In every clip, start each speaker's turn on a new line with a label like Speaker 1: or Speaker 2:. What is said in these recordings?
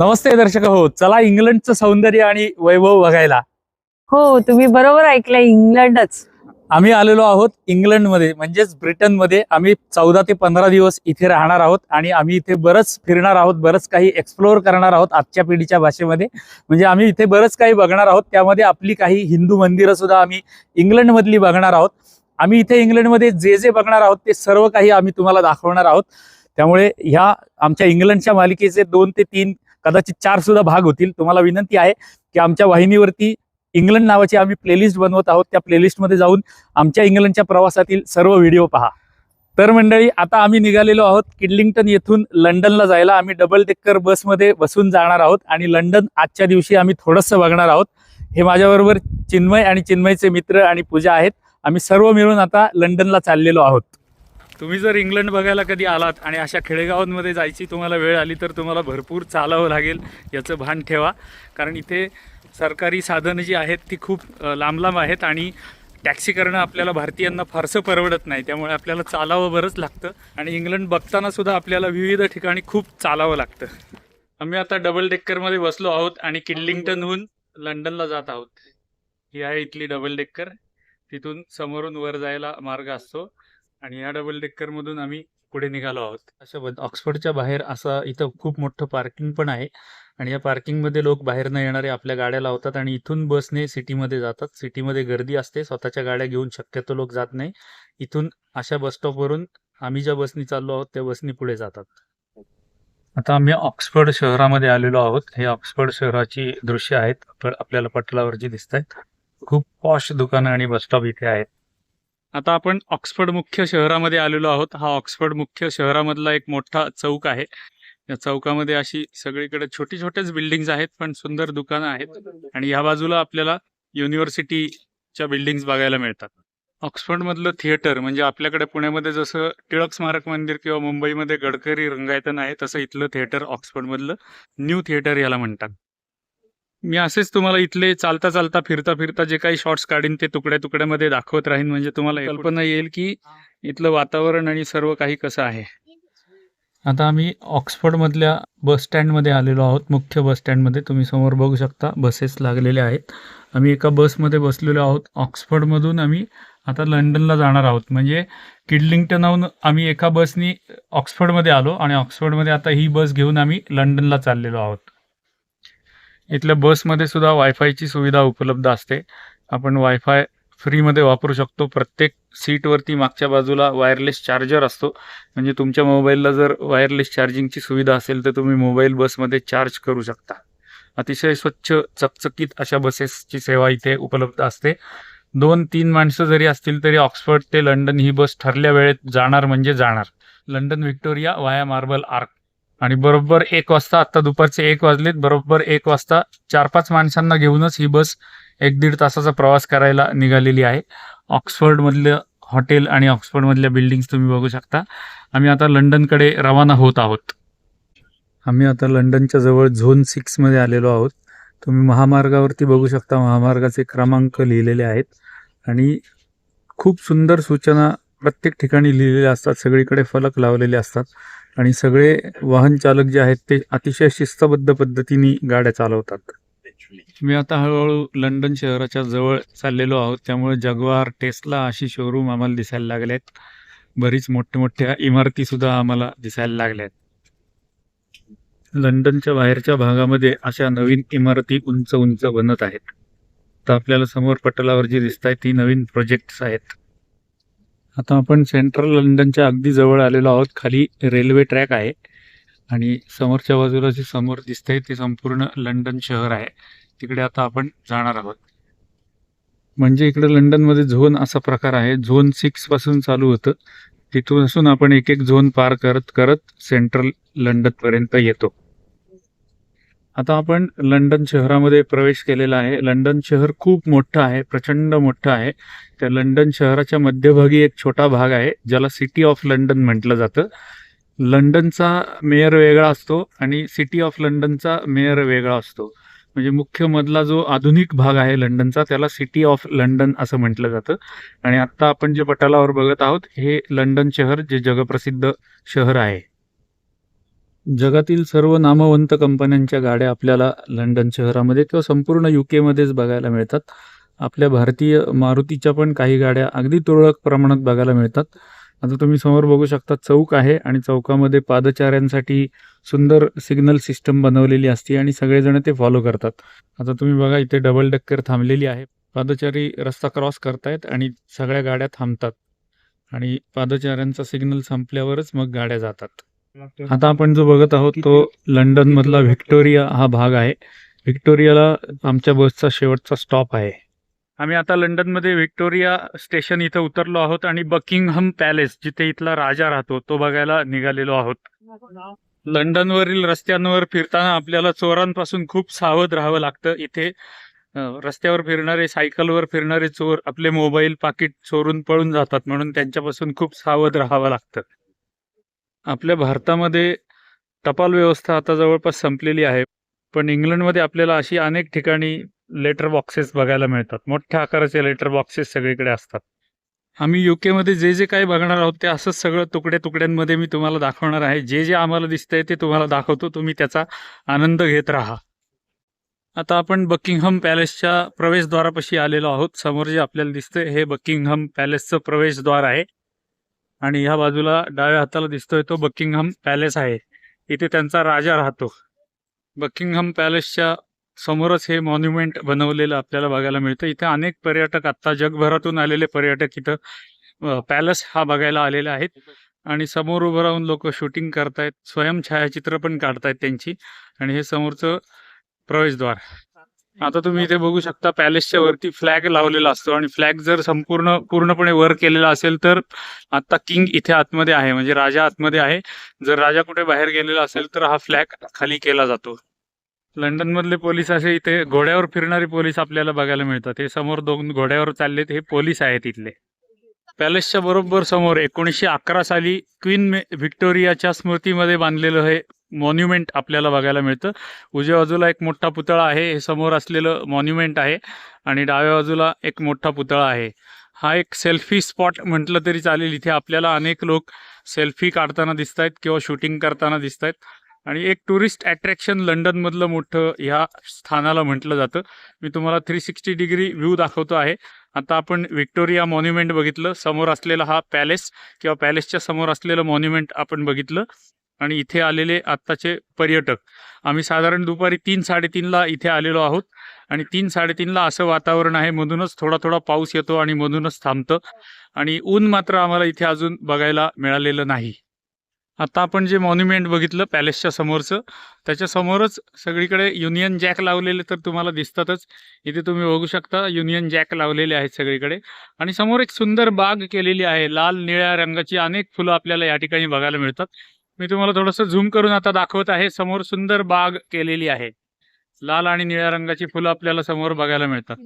Speaker 1: नमस्ते दर्शक हो चला इंग्लंडचं सौंदर्य आणि वैभव बघायला.
Speaker 2: हो तुम्ही बरोबर ऐकलं इंग्लंडच.
Speaker 1: आम्ही आलेलो आहोत इंग्लंडमध्ये म्हणजेच ब्रिटनमध्ये. आम्ही चौदा ते पंधरा दिवस इथे राहणार आहोत आणि आम्ही इथे बरंच फिरणार आहोत बरंच काही एक्सप्लोअर करणार आहोत आजच्या पिढीच्या भाषेमध्ये. म्हणजे आम्ही इथे बरंच काही बघणार आहोत त्यामध्ये आपली काही हिंदू मंदिरं सुद्धा आम्ही इंग्लंडमधली बघणार आहोत. आम्ही इथे इंग्लंडमध्ये जे जे बघणार आहोत ते सर्व काही आम्ही तुम्हाला दाखवणार आहोत. त्यामुळे ह्या आमच्या इंग्लंडच्या मालिकेचे दोन ते तीन कदाचित चार सुद्धा भाग होतील. तुम्हाला विनंती आहे की आमच्या वाहिनीवरती इंग्लंड नावाची आम्ही प्लेलिस्ट बनवत आहोत. त्या प्लेलिस्टमध्ये जाऊन आमच्या इंग्लंडच्या प्रवासातील सर्व व्हिडिओ पहा. तर मंडळी आता आम्ही निघालेलो आहोत किडलिंग्टन येथून लंडनला जायला. आम्ही डबल डेक्कर बसमध्ये बसून जाणार आहोत आणि लंडन आजच्या दिवशी आम्ही थोडंसं बघणार आहोत. हे माझ्याबरोबर चिन्मय आणि चिन्मयचे मित्र आणि पूजा आहेत. आम्ही सर्व मिळून आता लंडनला चाललेलो आहोत. तुम्ही जर इंग्लंड बघायला कधी आलात आणि अशा खेडेगावांमध्ये जायची तुम्हाला वेळ आली तर तुम्हाला भरपूर चालावं लागेल याचं भान ठेवा. कारण इथे सरकारी साधनं जी आहेत ती खूप लांबलांब लांब लांब आहेत आणि टॅक्सी करणं आपल्याला भारतीयांना फारसं परवडत नाही. त्यामुळे आपल्याला चालावं बरंच लागतं आणि इंग्लंड बघताना सुद्धा आपल्याला विविध ठिकाणी खूप चालावं लागतं. आम्ही आता डबल डेक्करमध्ये बसलो आहोत आणि किडलिंग्टनहून लंडनला जात आहोत. ही आहे इथली डबल डेक्कर तिथून समोरून वर जायला मार्ग असतो. आणि या डबल डेक्कर मधून आम्ही पुढे निघालो आहोत. अशा ऑक्सफर्डच्या बाहेर असं इथं खूप मोठं पार्किंग पण आहे. आणि या पार्किंगमध्ये लोक बाहेर न येणारे आपल्या गाड्या लावतात आणि इथून बसने सिटीमध्ये जातात. सिटीमध्ये गर्दी असते. स्वतःच्या गाड्या घेऊन शक्यतो लोक जात नाही. इथून अशा बसस्टॉपवरून आम्ही ज्या बसनी चाललो आहोत त्या बसनी पुढे जातात. आता आम्ही ऑक्सफर्ड शहरामध्ये आलेलो आहोत. हे ऑक्सफर्ड शहराची दृश्य आहेत. आपल्याला पटलावरची दिसत आहेत खूप पॉश दुकानं आणि बसस्टॉप इथे आहेत. आता आपण ऑक्सफर्ड मुख्य शहरामध्ये आलेलो आहोत. हा ऑक्सफर्ड मुख्य शहरामधला एक मोठा चौक आहे. या चौकामध्ये अशी सगळीकडे छोटी छोटेच बिल्डिंग्स आहेत पण सुंदर दुकानं आहेत आणि या बाजूला आपल्याला युनिव्हर्सिटीच्या बिल्डिंग्स बघायला मिळतात. ऑक्सफर्डमधलं थिएटर म्हणजे आपल्याकडे पुण्यामध्ये जसं टिळक स्मारक मंदिर किंवा मुंबईमध्ये गडकरी रंगायतन आहे तसं इथलं थिएटर ऑक्सफर्डमधलं न्यू थिएटर याला म्हणतात. मी असेच तुम्हाला इथले चालता चालता फिरता फिरता जे काही शॉर्ट्स काढीन ते तुकड्या तुकड्यामध्ये दाखवत राहीन. म्हणजे तुम्हाला कल्पना येईल की इथलं वातावरण आणि सर्व काही कसं आहे. आता आम्ही ऑक्सफर्डमधल्या बस स्टँडमध्ये आलेलो आहोत. मुख्य बस स्टँडमध्ये तुम्ही समोर बघू शकता बसेस लागलेले आहेत. आम्ही एका बसमध्ये बसलेलो आहोत. ऑक्सफर्डमधून आम्ही आता लंडनला जाणार आहोत. म्हणजे किडलिंग्टनहून आम्ही एका बसनी ऑक्सफर्डमध्ये आलो आणि ऑक्सफर्डमध्ये आता ही बस घेऊन आम्ही लंडनला चाललेलो आहोत. इथल्या बसमध्ये सुद्धा वायफायची सुविधा उपलब्ध असते. आपण वायफाय फ्रीमध्ये वापरू शकतो. प्रत्येक सीटवरती मागच्या बाजूला वायरलेस चार्जर असतो. म्हणजे तुमच्या मोबाईलला जर वायरलेस चार्जिंगची सुविधा असेल तर तुम्ही मोबाईल बसमध्ये चार्ज करू शकता. अतिशय स्वच्छ चकचकीत अशा बसेसची सेवा इथे उपलब्ध असते. दोन तीन माणसं जरी असतील तरी ऑक्सफर्ड ते लंडन ही बस ठरल्या वेळेत जाणार म्हणजे जाणार. London Victoria via Marble Arch. आणि बरोबर एक वाजता आत्ता दुपारचे एक वाजलेत बरोबर एक वाजता चार पाच माणसांना घेऊनच ही बस एक दीड तासाचा प्रवास करायला निघालेली आहे. ऑक्सफर्डमधलं हॉटेल आणि ऑक्सफर्डमधल्या बिल्डिंग्स तुम्ही बघू शकता. आम्ही आता लंडनकडे रवाना होत आहोत. आम्ही आता लंडनच्या जवळ झोन सिक्समध्ये आलेलो आहोत. तुम्ही महामार्गावरती बघू शकता महामार्गाचे क्रमांक लिहिलेले आहेत. आणि खूप सुंदर सूचना प्रत्येक ठिकाणी लिहिलेल्या असतात सगळीकडे फलक लावलेले असतात. आणि सगळे वाहन चालक जे आहेत ते अतिशय शिस्तबद्ध पद्धतीने गाड्या चालवतात. मी आता हळूहळू लंडन शहराच्या जवळ चाललेलो आहोत. त्यामुळे जगवार टेस्ला अशी शोरूम आम्हाला दिसायला लागले आहेत बरीच मोठ्या मोठ्या इमारती सुद्धा आम्हाला दिसायला लागल्या आहेत लंडनच्या बाहेरच्या भागामध्ये अशा नवीन इमारती उंच उंच बनत आहेत. तर आपल्याला समोर पटलावर जी दिसत आहे ती नवीन प्रोजेक्ट्स आहेत. आता आपण सेंट्रल लंडनच्या अगदी जवळ आलेलो आहोत. खाली रेल्वे ट्रॅक आहे आणि समोरच्या बाजूला जे समोर दिसतंय ते संपूर्ण लंडन शहर आहे. तिकडे आता आपण जाणार आहोत. म्हणजे इकडे लंडनमध्ये झोन असा प्रकार आहे. झोन सिक्सपासून चालू होतं. तिथून असून आपण एक एक झोन पार करत करत सेंट्रल लंडनपर्यंत येतो. आता आपण लंडन शहरामध्ये प्रवेश केलेला आहे. लंडन शहर खूप मोठं आहे प्रचंड मोठं आहे. त्या लंडन शहराच्या मध्यभागी एक छोटा भाग आहे ज्याला सिटी ऑफ लंडन म्हटलं जातं. लंडनचा मेयर वेगळा असतो आणि सिटी ऑफ लंडनचा मेयर वेगळा असतो. म्हणजे मुख्य मधला जो आधुनिक भाग आहे लंडनचा त्याला सिटी ऑफ लंडन असं म्हटलं जातं. आणि आत्ता आपण जे पटालावर बघत आहोत हे लंडन शहर जे जगप्रसिद्ध शहर आहे. जगातील सर्व नामवंत कंपन्यांच्या गाड्या आपल्याला लंडन शहरामध्ये किंवा संपूर्ण यू केमध्येच बघायला मिळतात. आपल्या भारतीय मारुतीच्या पण काही गाड्या अगदी तुरळक प्रमाणात बघायला मिळतात. आता तुम्ही समोर बघू शकता चौक आहे आणि चौकामध्ये पादचाऱ्यांसाठी सुंदर सिग्नल सिस्टम बनवलेली असते आणि सगळेजण ते फॉलो करतात. आता तुम्ही बघा इथे डबल डक्कर थांबलेली आहे. पादचारी रस्ता क्रॉस करतायत आणि सगळ्या गाड्या थांबतात. आणि पादचाऱ्यांचा सिग्नल संपल्यावरच मग गाड्या जातात. आता आपण जो बघत आहोत तो लंडन मधला व्हिक्टोरिया हा भाग आहे. व्हिक्टोरियाला आमच्या बसचा शेवटचा स्टॉप आहे. आम्ही आता लंडनमध्ये व्हिक्टोरिया स्टेशन इथं उतरलो आहोत आणि बकिंगहम पॅलेस जिथे इथला राजा राहतो तो बघायला निघालेलो आहोत. लंडनवरील रस्त्यांवर फिरताना आपल्याला चोरांपासून खूप सावध राहावं लागतं. इथे रस्त्यावर फिरणारे सायकलवर फिरणारे चोर आपले मोबाईल पाकिट चोरून पळून जातात म्हणून त्यांच्यापासून खूप सावध राहावं लागतं. आपल्या भारतामध्ये टपाल व्यवस्था आता जवळपास संपलेली आहे पण इंग्लंडमध्ये आपल्याला अशी अनेक ठिकाणी लेटर बॉक्सेस बघायला मिळतात. मोठ्या आकाराचे लेटर बॉक्सेस सगळीकडे असतात. आम्ही युकेमध्ये जे जे काही बघणार आहोत ते असंच सगळं तुकड्या तुकड्यांमध्ये मी तुम्हाला दाखवणार आहे. जे जे आम्हाला दिसतंय ते तुम्हाला दाखवतो. तुम्ही त्याचा आनंद घेत राहा. आता आपण बकिंगहम पॅलेसच्या प्रवेशद्वारापाशी आलेलो आहोत. समोर जे आपल्याला दिसतंय हे बकिंगहम पॅलेसचं प्रवेशद्वार आहे. आणि ह्या बाजूला डाव्या हाताला दिसतोय तो बकिंगहम पॅलेस आहे. इथे त्यांचा राजा राहतो. बकिंगहम पॅलेसच्या समोरच हे मॉन्युमेंट बनवलेलं आपल्याला बघायला मिळतं. इथे अनेक पर्यटक आता जगभरातून आलेले पर्यटक इथं पॅलेस हा बघायला आलेले आहेत. आणि समोर उभं राहून लोक शूटिंग करतायत स्वयं छायाचित्र पण काढतायत त्यांची. आणि हे समोरचं प्रवेशद्वार. आता तुम्ही इथे बघू शकता पॅलेसच्या वरती फ्लॅग लावलेला असतो आणि फ्लॅग जर संपूर्ण पूर्णपणे वर केलेला असेल तर आता किंग इथे आतमध्ये आहे म्हणजे राजा आतमध्ये आहे. जर राजा कुठे बाहेर गेलेला असेल तर हा फ्लॅग खाली केला जातो. लंडन मधले पोलीस असे इथे घोड्यावर फिरणारे पोलीस आपल्याला बघायला मिळतात. हे समोर दोन घोड्यावर चाललेत हे पोलीस आहेत इथले. पॅलेसच्या बरोबर समोर एकोणीसशे अकरा साली क्वीन व्हिक्टोरियाच्या स्मृतीमध्ये बांधलेलं हे मॉन्युमेंट आपल्याला बघायला मिळतं. उजव्या बाजूला एक मोठा पुतळा आहे हे समोर असलेलं मॉन्युमेंट आहे आणि डाव्या बाजूला एक मोठा पुतळा आहे. हा एक सेल्फी स्पॉट म्हटलं तरी चालेल. इथे आपल्याला अनेक लोक सेल्फी काढताना दिसत आहेत किंवा शूटिंग करताना दिसत आहेत आणि एक टुरिस्ट अट्रॅक्शन लंडनमधलं मोठं ह्या स्थानाला म्हटलं जातं. मी तुम्हाला थ्री सिक्स्टी डिग्री व्ह्यू दाखवतो आहे. आता आपण व्हिक्टोरिया मॉन्युमेंट बघितलं. समोर असलेला हा पॅलेस किंवा पॅलेसच्या समोर असलेलं मॉन्युमेंट आपण बघितलं. आणि इथे आलेले आत्ताचे पर्यटक. आम्ही साधारण दुपारी तीन साडेतीनला इथे आलेलो आहोत. आणि तीन साडेतीनला असं वातावरण आहे मधूनच थोडा थोडा पाऊस येतो आणि मधूनच थांबतं. आणि ऊन मात्र आम्हाला इथे अजून बघायला मिळालेलं नाही. आता आपण जे मॉन्युमेंट बघितलं पॅलेसच्या समोरचं त्याच्यासमोरच सगळीकडे युनियन जॅक लावलेले तर तुम्हाला दिसतातच. इथे तुम्ही बघू शकता युनियन जॅक लावलेले आहेत सगळीकडे. आणि समोर एक सुंदर बाग केलेली आहे लाल निळ्या रंगाची अनेक फुलं आपल्याला या ठिकाणी बघायला मिळतात. मी तुम्हाला थोडंसं झूम करून आता दाखवत आहे. समोर सुंदर बाग केलेली आहे. लाल आणि निळ्या रंगाची फुलं आपल्याला समोर बघायला मिळतात.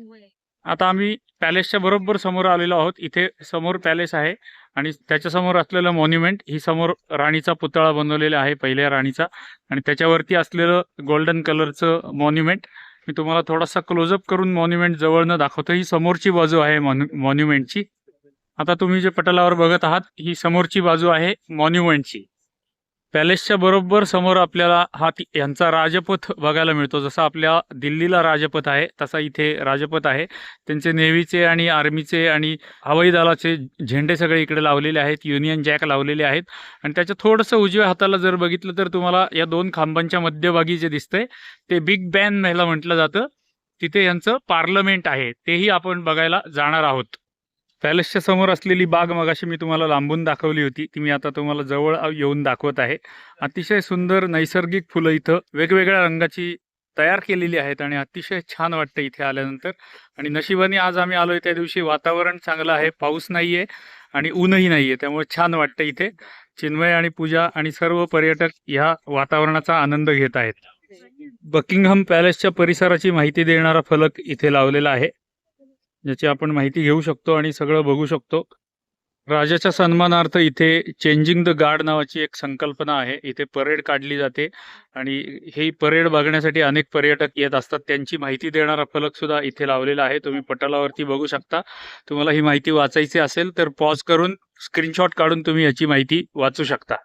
Speaker 1: आता आम्ही पॅलेसच्या बरोबर समोर आलेलो आहोत. इथे समोर पॅलेस आहे आणि त्याच्यासमोर असलेलं मॉन्युमेंट ही समोर राणीचा पुतळा बनवलेला आहे पहिल्या राणीचा. आणि त्याच्यावरती असलेलं गोल्डन कलरचं मॉन्युमेंट मी तुम्हाला थोडासा क्लोजअप करून मॉन्युमेंट जवळनं दाखवतो. ही समोरची बाजू आहे मॉन्युमेंटची आता तुम्ही जे पटलावर बघत आहात ही समोरची बाजू आहे मॉन्युमेंटची पॅलेसच्या बरोबर समोर आपल्याला हा ती- यांचा राजपथ बघायला मिळतो. जसा आपल्या दिल्लीला राजपथ आहे तसा इथे राजपथ आहे. त्यांचे नेव्हीचे आणि आर्मीचे आणि हवाई दलाचे झेंडे सगळे इकडे लावलेले आहेत. युनियन जॅक लावलेले आहेत. आणि त्याच्या थोडंसं उजव्या हाताला जर बघितलं तर तुम्हाला या दोन खांबांच्या मध्यभागी जे दिसतंय ते बिग बॅन ह्याला म्हटलं जातं. तिथे यांचं पार्लमेंट आहे. तेही आपण बघायला जाणार आहोत. पॅलेसच्या समोर असलेली बाग मगाशी मी तुम्हाला लांबून दाखवली होती. ती मी आता तुम्हाला जवळ येऊन दाखवत आहे. अतिशय सुंदर नैसर्गिक फुलं इथं वेगवेगळ्या रंगाची तयार केलेली आहेत आणि अतिशय छान वाटतं इथे आल्यानंतर. आणि नशिबाने आज आम्ही आलोय त्या दिवशी वातावरण चांगलं आहे पाऊस नाही आहे आणि ऊनही नाहीये त्यामुळे छान वाटतं इथे. चिन्मय आणि पूजा आणि सर्व पर्यटक ह्या वातावरणाचा आनंद घेत आहेत. बकिंगहम पॅलेसच्या परिसराची माहिती देणारा फलक इथे लावलेला आहे. ज्याची आपण माहिती घेऊ शकतो आणि सगळं बघू शकतो. राजाच्या सन्मानार्थ इथे चेंजिंग द गार्ड नावाची एक संकल्पना आहे. इथे परेड काढली जाते आणि ही परेड बघण्यासाठी अनेक पर्यटक येत असतात. त्यांची माहिती देणारा फलक सुद्धा इथे लावलेला आहे. तुम्ही पटलावरती बघू शकता. तुम्हाला ही माहिती वाचायची असेल तर पॉज करून स्क्रीनशॉट काढून तुम्ही याची माहिती वाचू शकता.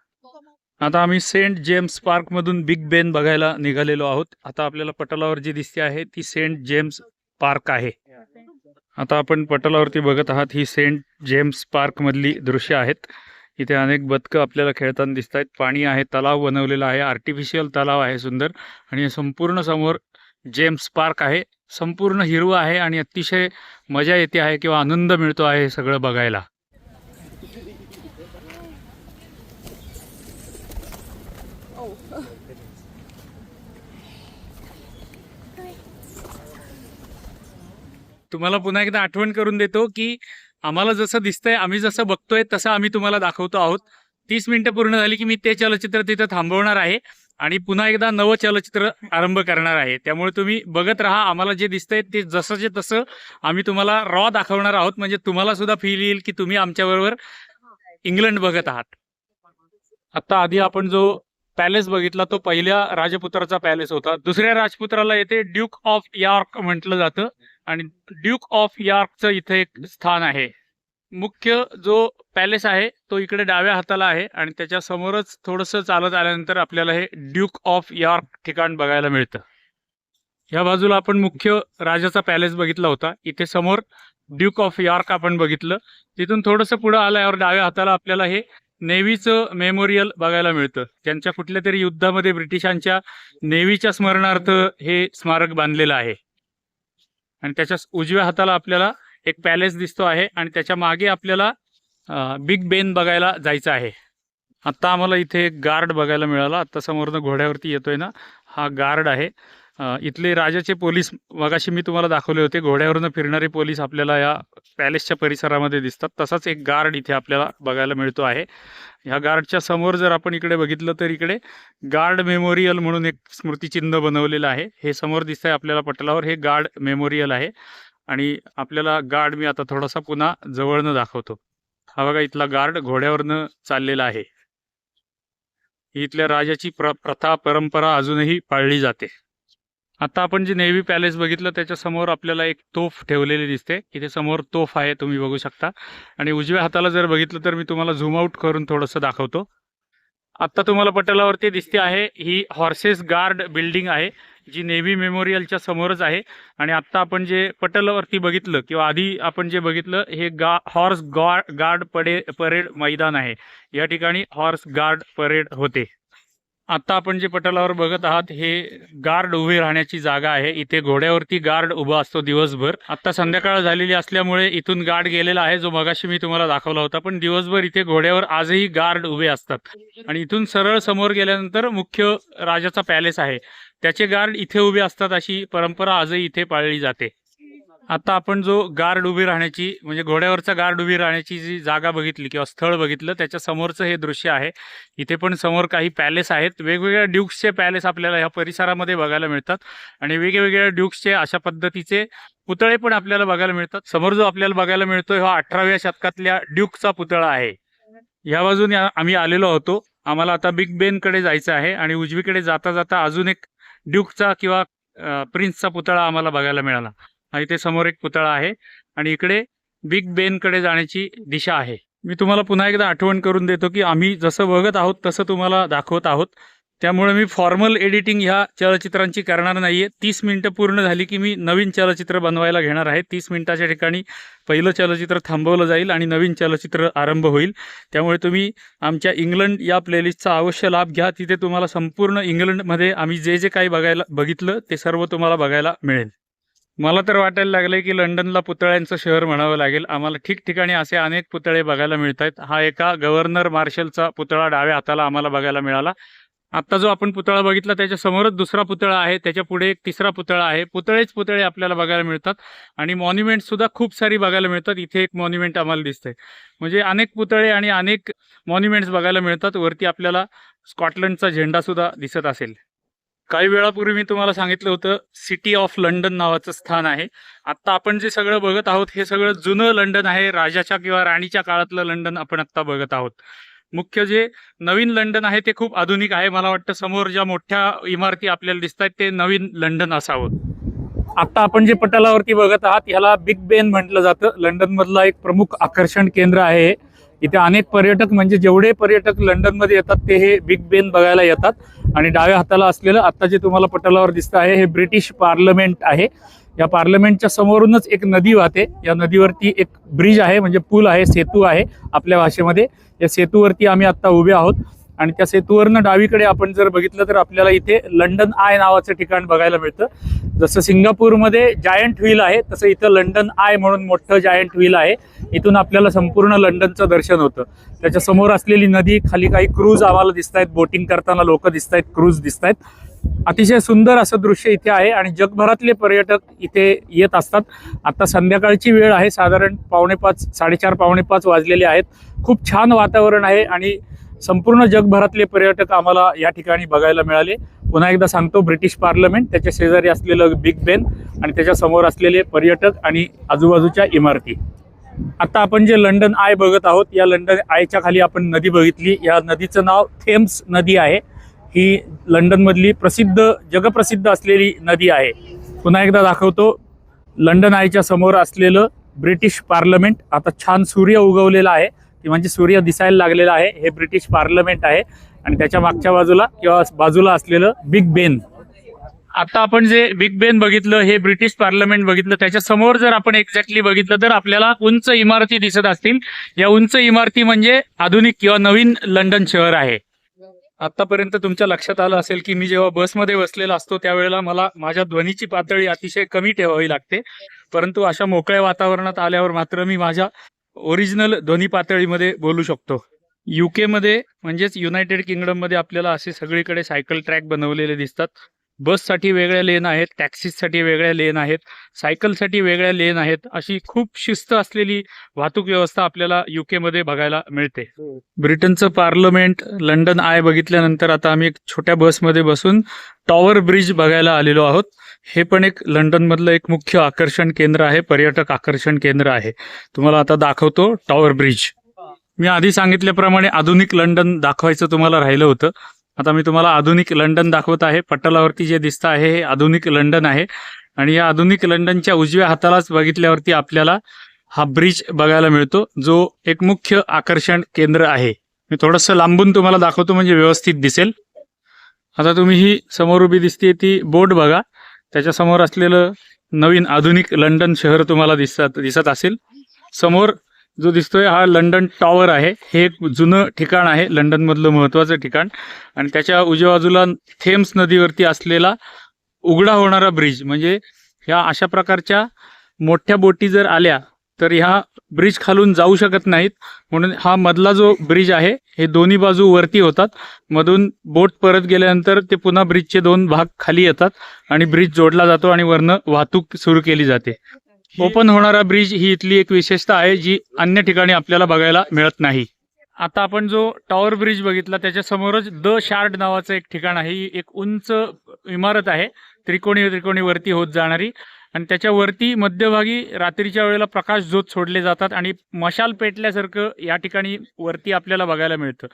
Speaker 1: आता आम्ही सेंट जेम्स पार्कमधून बिग बेन बघायला निघालेलो आहोत. आता आपल्याला पटलावर जी दिसते आहे ती सेंट जेम्स पार्क आहे. आता आपण पटलावरती बघत आहात ही सेंट जेम्स पार्कमधली दृश्य आहेत. इथे अनेक बदकं आपल्याला खेळताना दिसत आहेत पाणी आहे तलाव बनवलेला आहे आर्टिफिशियल तलाव आहे सुंदर. आणि संपूर्ण समोर जेम्स पार्क आहे. संपूर्ण हिरवं आहे आणि अतिशय मजा येते आहे किंवा आनंद मिळतो आहे हे सगळं बघायला. तुम्हाला पुन्हा एकदा आठवण करून देतो की आम्हाला जसं दिसतंय आम्ही जसं बघतोय तसं आम्ही तुम्हाला दाखवतो आहोत. तीस मिनिटं पूर्ण झाली की मी ते चलचित्र तिथं थांबवणार आहे आणि पुन्हा एकदा नवं चलचित्र आरंभ करणार आहे. त्यामुळे तुम्ही बघत राहा आम्हाला जे दिसतंय ते जसंचे तसं आम्ही तुम्हाला रॉ दाखवणार आहोत. म्हणजे तुम्हाला सुद्धा फील येईल की तुम्ही आमच्याबरोबर इंग्लंड बघत आहात. आता आधी आपण जो पॅलेस बघितला तो पहिल्या राजपुत्राचा पॅलेस होता. दुसऱ्या राजपुत्राला येथे ड्यूक ऑफ यॉर्क म्हटलं जातं. आणि ड्यूक ऑफ यॉर्कचं इथे एक स्थान आहे. मुख्य जो पॅलेस आहे तो इकडे डाव्या हाताला आहे आणि त्याच्या समोरच थोडंसं चालत आल्यानंतर आपल्याला हे ड्यूक ऑफ यॉर्क ठिकाण बघायला मिळतं. या बाजूला आपण मुख्य राजाचा पॅलेस बघितला होता. इथे समोर ड्यूक ऑफ यॉर्क आपण बघितलं. तिथून थोडंसं पुढं आल्यावर डाव्या हाताला आपल्याला हे नेव्हीचं मेमोरियल बघायला मिळतं. त्यांच्या कुठल्या तरी युद्धामध्ये ब्रिटिशांच्या नेव्हीच्या स्मरणार्थ हे स्मारक बांधलेलं आहे. आणि त्याच्या उजव्या हाताला आपल्याला एक पॅलेस दिसतो आहे आणि त्याच्यामागे आपल्याला बिग बेन बघायला जायचं आहे. आत्ता आम्हाला इथे एक गार्ड बघायला मिळाला. आत्ता समोरनं घोड्यावरती येतोय ना. हा गार्ड आहे. इथले राजाचे पोलीस मगाशी मी तुम्हाला दाखवले होते घोड्यावरनं फिरणारे पोलीस आपल्याला या पॅलेसच्या परिसरामध्ये दिसतात. तसाच एक गार्ड इथे आपल्याला बघायला मिळतो आहे. ह्या गार्डच्या समोर जर आपण इकडे बघितलं तर इकडे गार्ड मेमोरियल म्हणून एक स्मृतिचिन्ह बनवलेलं आहे. हे समोर दिसतंय आपल्याला पटलावर हे गार्ड मेमोरियल आहे. आणि आपल्याला गार्ड मी आता थोडासा पुन्हा जवळनं दाखवतो. हा बघा इथला गार्ड घोड्यावरनं चाललेला आहे. ही इथल्या राजाची प्र प्रथा परंपरा अजूनही पाळली जाते. आता आपण जे नेव्ही पॅलेस बघितलं त्याच्यासमोर आपल्याला एक तोफ ठेवलेली दिसते. इथे समोर तोफ आहे तुम्ही बघू शकता. आणि उजव्या हाताला जर बघितलं तर मी तुम्हाला झूम आउट करून थोडंसं दाखवतो. आत्ता तुम्हाला पटलावरती दिसते आहे ही हॉर्सेस गार्ड बिल्डिंग आहे जी नेव्ही मेमोरियलच्या समोरच आहे. आणि आत्ता आपण जे पटलावरती बघितलं किंवा आधी आपण जे बघितलं हे गा हॉर्स गार्ड गार्ड पडे परेड मैदान आहे. या ठिकाणी हॉर्स गार्ड परेड होते. आता आपण जे पटलावर बघत आहात हे गार्ड उभे राहण्याची जागा आहे. इथे घोड्यावरती गार्ड उभा असतो दिवसभर. आता संध्याकाळ झालेली असल्यामुळे इथून गार्ड गेलेला आहे जो मगाशी मी तुम्हाला दाखवला होता. पण दिवसभर इथे घोड्यावर आजही गार्ड उभे असतात. आणि इथून सरळ समोर गेल्यानंतर मुख्य राजाचा पॅलेस आहे. त्याचे गार्ड इथे उभे असतात अशी परंपरा आजही इथे पाळली जाते. आता आपण जो गार्ड उभी राहण्याची म्हणजे घोड्यावरचा गार्ड उभी राहण्याची जी जागा बघितली किंवा स्थळ बघितलं त्याच्या समोरचं हे दृश्य आहे. इथे पण समोर काही पॅलेस आहेत. वेगवेगळ्या ड्यूक्सचे पॅलेस आपल्याला ह्या परिसरामध्ये बघायला मिळतात. आणि वेगवेगळ्या ड्यूक्सचे अशा पद्धतीचे पुतळे पण आपल्याला बघायला मिळतात. समोर जो आपल्याला बघायला मिळतोय हा अठराव्या शतकातल्या ड्यूकचा पुतळा आहे. या बाजूने आम्ही आलेलो होतो. आम्हाला आता बिग बेनकडे जायचं आहे आणि उजवीकडे जाता जाता अजून एक ड्यूकचा किंवा प्रिन्सचा पुतळा आम्हाला बघायला मिळाला. हा इथे समोर एक पुतळा आहे आणि इकडे बिग बेनकडे जाण्याची दिशा आहे. मी तुम्हाला पुन्हा एकदा आठवण करून देतो की आम्ही जसं बघत आहोत तसं तुम्हाला दाखवत आहोत. त्यामुळे मी फॉर्मल एडिटिंग ह्या चलचित्रांची करणार आहे तीस मिनटं पूर्ण झाली की मी नवीन चलचित्र बनवायला घेणार आहे. तीस मिनटाच्या ठिकाणी पहिलं चलचित्र थांबवलं जाईल आणि नवीन चलचित्र आरंभ होईल. त्यामुळे तुम्ही आमच्या इंग्लंड या प्लेलिस्टचा अवश्य लाभ घ्या. तिथे तुम्हाला संपूर्ण इंग्लंडमध्ये आम्ही जे जे काही बघायला बघितलं ते सर्व तुम्हाला बघायला मिळेल. मला तर वाटायला लागलंय की लंडनला पुतळ्यांचं शहर म्हणावं लागेल. आम्हाला ठिकठिकाणी असे अनेक पुतळे बघायला मिळत आहेत हा एका गव्हर्नर मार्शलचा पुतळा डाव्या हाताला आम्हाला बघायला मिळाला. आत्ता जो आपण पुतळा बघितला त्याच्या समोरच दुसरा पुतळा आहे. त्याच्या पुढे एक तिसरा पुतळा आहे. पुतळेच पुतळे आपल्याला बघायला मिळतात. आणि मॉन्युमेंट सुद्धा खूप सारी बघायला मिळतात. इथे एक मॉन्युमेंट आम्हाला दिसतंय. म्हणजे अनेक पुतळे आणि अनेक मॉन्युमेंट्स बघायला मिळतात. वरती आपल्याला स्कॉटलंडचा झेंडा सुद्धा दिसत असेल. काही वेळापूर्वी मी तुम्हाला सांगितलं होतं सिटी ऑफ लंडन नावाचं स्थान आहे. आत्ता आपण जे सगळं बघत आहोत हे सगळं जुनं लंडन आहे. राजाच्या किंवा राणीच्या काळातलं लंडन आपण आत्ता बघत आहोत. मुख्य जे नवीन लंडन आहे ते खूप आधुनिक आहे. मला वाटतं समोर ज्या मोठ्या इमारती आपल्याला दिसत आहेत ते नवीन लंडन असावं. आता आपण जे पटलावरती बघत आहात ह्याला बिग बेन म्हटलं जातं. लंडनमधला एक प्रमुख आकर्षण केंद्र आहे. इथे अनेक पर्यटक म्हणजे जेवढे पर्यटक लंडनमध्ये येतात ते हे बिग बेन बघायला येतात. आणि डाव्या हाताला असलेलं आता जे तुम्हाला पटलावर दिसतं आहे हे ब्रिटिश पार्लमेंट आहे. या पार्लमेंटच्या समोरूनच एक नदी वाहते. या नदीवरती एक ब्रिज आहे म्हणजे पूल आहे सेतू आहे आपल्या भाषेमध्ये. या सेतूवरती आम्ही आता उभे आहोत. आणि त्या सेतूवरनं डावीकडे आपण जर बघितलं तर आपल्याला इथे लंडन आय नावाचं ठिकाण बघायला मिळतं. जसं सिंगापूरमध्ये जायंट व्हील आहे तसं इथं लंडन आय म्हणून मोठं जायंट व्हील आहे. इथून आपल्याला संपूर्ण लंडनचं दर्शन होतं. त्याच्यासमोर असलेली नदी खाली काही क्रूज आम्हाला दिसत आहेत बोटिंग करताना लोक दिसत आहेत क्रूज दिसत आहेत अतिशय सुंदर असं दृश्य इथे आहे आणि जगभरातले पर्यटक इथे येत असतात. आता संध्याकाळची वेळ आहे साधारण पावणेपाच साडेचार पावणे पाच वाजलेले आहेत. खूप छान वातावरण आहे आणि संपूर्ण जगभरातले पर्यटक आम्हाला या ठिकाणी बघायला मिळाले. पुन्हा एकदा सांगतो ब्रिटिश पार्लमेंट त्याच्या शेजारी असलेलं बिग बेन आणि त्याच्यासमोर असलेले पर्यटक आणि आजूबाजूच्या इमारती. आता आपण जे लंडन आय बघत आहोत या लंडन आयच्या खाली आपण नदी बघितली. या नदीचं नाव थेम्स नदी आहे. ही लंडनमधली प्रसिद्ध जगप्रसिद्ध असलेली नदी आहे. पुन्हा एकदा दाखवतो लंडन आयच्या समोर असलेलं ब्रिटिश पार्लमेंट आता छान सूर्य उगवलेला आहे. ती म्हणजे सूर्य दिसायला लागलेला आहे हे ब्रिटिश पार्लमेंट आहे. आणि त्याच्या मागच्या बाजूला किंवा बाजूला असलेलं बिग बेन. आता आपण जे बिग बेन बघितलं हे ब्रिटिश पार्लमेंट बघितलं त्याच्यासमोर जर आपण एक्झॅक्टली बघितलं तर आपल्याला उंच इमारती दिसत असतील. या उंच इमारती म्हणजे आधुनिक किंवा नवीन लंडन शहर आहे. आतापर्यंत तुमच्या लक्षात आलं असेल की मी जेव्हा बसमध्ये बसलेला असतो त्यावेळेला मला माझ्या ध्वनीची पातळी अतिशय कमी ठेवावी लागते. परंतु अशा मोकळ्या वातावरणात आल्यावर मात्र मी माझ्या ओरिजिनल ध्वनी पातळीमध्ये बोलू शकतो. युकेमध्ये म्हणजेच युनायटेड किंगडममध्ये आपल्याला असे सगळीकडे सायकल ट्रॅक बनवलेले दिसतात. बससाठी वेगळ्या लेन आहेत टॅक्सीसाठी वेगळ्या लेन आहेत सायकलसाठी वेगळ्या लेन आहेत अशी खूप शिस्त असलेली वाहतूक व्यवस्था आपल्याला युके मध्ये बघायला मिळते. ब्रिटनचं पार्लमेंट लंडन आय बघितल्यानंतर आता आम्ही एक छोट्या बसमध्ये बसून टॉवर ब्रिज बघायला आलेलो आहोत. हे पण एक लंडनमधलं एक मुख्य आकर्षण केंद्र आहे पर्यटक आकर्षण केंद्र आहे. तुम्हाला आता दाखवतो टॉवर ब्रिज. मी आधी सांगितल्याप्रमाणे आधुनिक लंडन दाखवायचं तुम्हाला राहिलं होतं. आता मी तुम्हाला आधुनिक लंडन दाखवत आहे. पटलावरती जे दिसतं आहे हे आधुनिक लंडन आहे. आणि या आधुनिक लंडनच्या उजव्या हातालाच बघितल्यावरती आपल्याला हा ब्रिज बघायला मिळतो जो एक मुख्य आकर्षण केंद्र आहे. मी थोडंसं लांबून तुम्हाला दाखवतो म्हणजे व्यवस्थित दिसेल. आता तुम्ही ही समोर उभी दिसते ती बोट बघा. त्याच्यासमोर असलेलं नवीन आधुनिक लंडन शहर तुम्हाला दिसत दिसत असेल. समोर जो दिसतोय हा लंडन टॉवर आहे. हे एक जुनं ठिकाण आहे. लंडनमधलं महत्त्वाचं ठिकाण. आणि त्याच्या उजव्या बाजूला थेम्स नदीवरती असलेला उघडा होणारा ब्रिज. म्हणजे ह्या अशा प्रकारच्या मोठ्या बोटी जर आल्या तर ह्या ब्रिज खालून जाऊ शकत नाहीत. म्हणून हा मधला जो ब्रिज आहे हे दोन्ही बाजू वरती होतात. मधून बोट परत गेल्यानंतर ते पुन्हा ब्रिजचे दोन भाग खाली येतात आणि ब्रिज जोडला जातो आणि वरनं वाहतूक सुरू केली जाते. ओपन होणारा ब्रिज ही इथली एक विशेषता आहे जी अन्य ठिकाणी आपल्याला बघायला मिळत नाही. आता आपण जो टॉवर ब्रिज बघितला त्याच्या समोरच द शार्ड नावाचं एक ठिकाण आहे. ही एक उंच इमारत आहे. त्रिकोणी त्रिकोणी वरती होत जाणारी. आणि त्याच्यावरती मध्यभागी रात्रीच्या वेळेला प्रकाश झोत सोडले जातात आणि मशाल पेटल्यासारखं या ठिकाणी वरती आपल्याला बघायला मिळतं.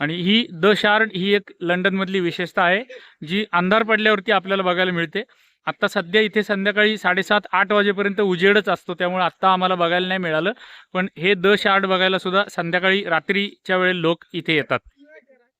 Speaker 1: आणि ही द शार्ड ही एक लंडनमधली विशेषता आहे जी अंधार पडल्यावरती आपल्याला बघायला मिळते. आत्ता सध्या इथे संध्याकाळी साडेसात आठ वाजेपर्यंत उजेडच असतो. त्यामुळे आत्ता आम्हाला बघायला नाही मिळालं. पण हे द शार्ड बघायला सुद्धा संध्याकाळी रात्रीच्या वेळेला लोक इथे येतात.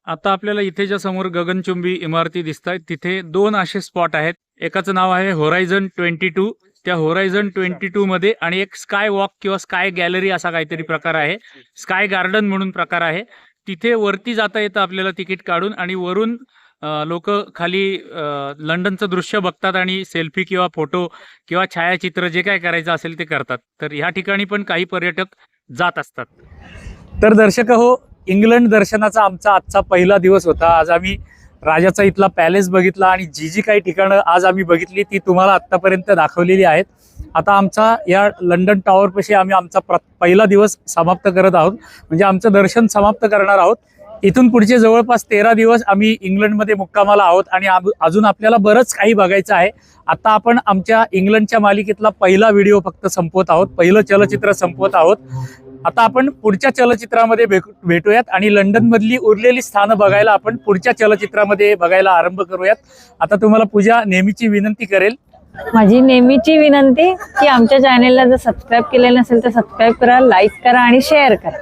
Speaker 1: आता आपल्याला इथे ज्या समोर गगनचुंबी इमारती दिसत आहेत तिथे दोन असे स्पॉट आहेत. एकाचं नाव आहे होरायझन ट्वेंटी टू. त्या होरायझन ट्वेंटी टू मध्ये आणि एक स्काय वॉक किंवा स्काय गॅलरी असा काहीतरी प्रकार आहे. स्काय गार्डन म्हणून प्रकार आहे. तिथे वरती जाता येतं आपल्याला तिकीट काढून आणि वरून लोक खाली लंडनचं दृश्य बघतात आणि सेल्फी किंवा फोटो किंवा छायाचित्र जे काय करायचं असेल ते करतात. तर ह्या ठिकाणी पण काही पर्यटक जात असतात. तर दर्शक हो इंग्लंड दर्शनाचा आमचा आजचा पहिला दिवस होता. आज आम्ही राजाचा इथला पॅलेस बघितला आणि जी जी काही ठिकाणं आज आम्ही बघितली ती तुम्हाला आत्तापर्यंत दाखवलेली आहेत. आता आमचा या लंडन टॉवरपाशी आम्ही आमचा प्र पहिला दिवस समाप्त करत आहोत. म्हणजे आमचं दर्शन समाप्त करणार आहोत. इथून पुढचे जवळपास तेरा दिवस आम्ही इंग्लंडमध्ये मुक्कामाला आहोत आणि अजून आपल्याला बरंच काही बघायचं आहे. आता आपण आमच्या इंग्लंडच्या मालिकेतला पहिला व्हिडिओ फक्त संपवत आहोत. पहिलं चलचित्र संपवत आहोत. आता आपण पुढच्या चलचित्रामध्ये भेट- भेटूयात आणि लंडनमधली उरलेली स्थानं बघायला आपण पुढच्या चलचित्रामध्ये बघायला आरंभ करूयात. आता तुम्हाला पूजा नेहमीची विनंती करेल.
Speaker 2: माझी नेहमीची विनंती की आमच्या चॅनेलला जर सबस्क्राईब केलेलं नसेल तर सबस्क्राईब करा लाईक करा आणि शेअर करा.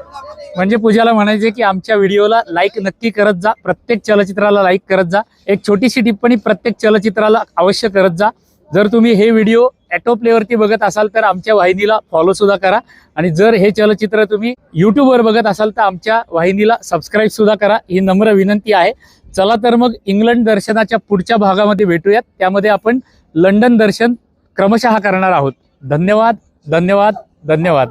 Speaker 1: म्हणजे पूजाला म्हणायचे की आमच्या व्हिडिओला लाईक नक्की करत जा प्रत्येक चलचित्राला लाईक करत जा. एक छोटीशी टिप्पणी प्रत्येक चलचित्राला अवश्य करत जा. जर तुम्ही हे व्हिडिओ ॲटो प्लेवरती बघत असाल तर आमच्या वाहिनीला फॉलो सुद्धा करा. आणि जर हे चलचित्र तुम्ही यूट्यूबवर बघत असाल तर आमच्या वाहिनीला सबस्क्राईब सुद्धा करा. ही नम्र विनंती आहे. चला तर मग इंग्लंड दर्शनाच्या पुढच्या भागामध्ये भेटूयात. त्यामध्ये आपण लंडन दर्शन क्रमशः करणार आहोत. धन्यवाद धन्यवाद धन्यवाद.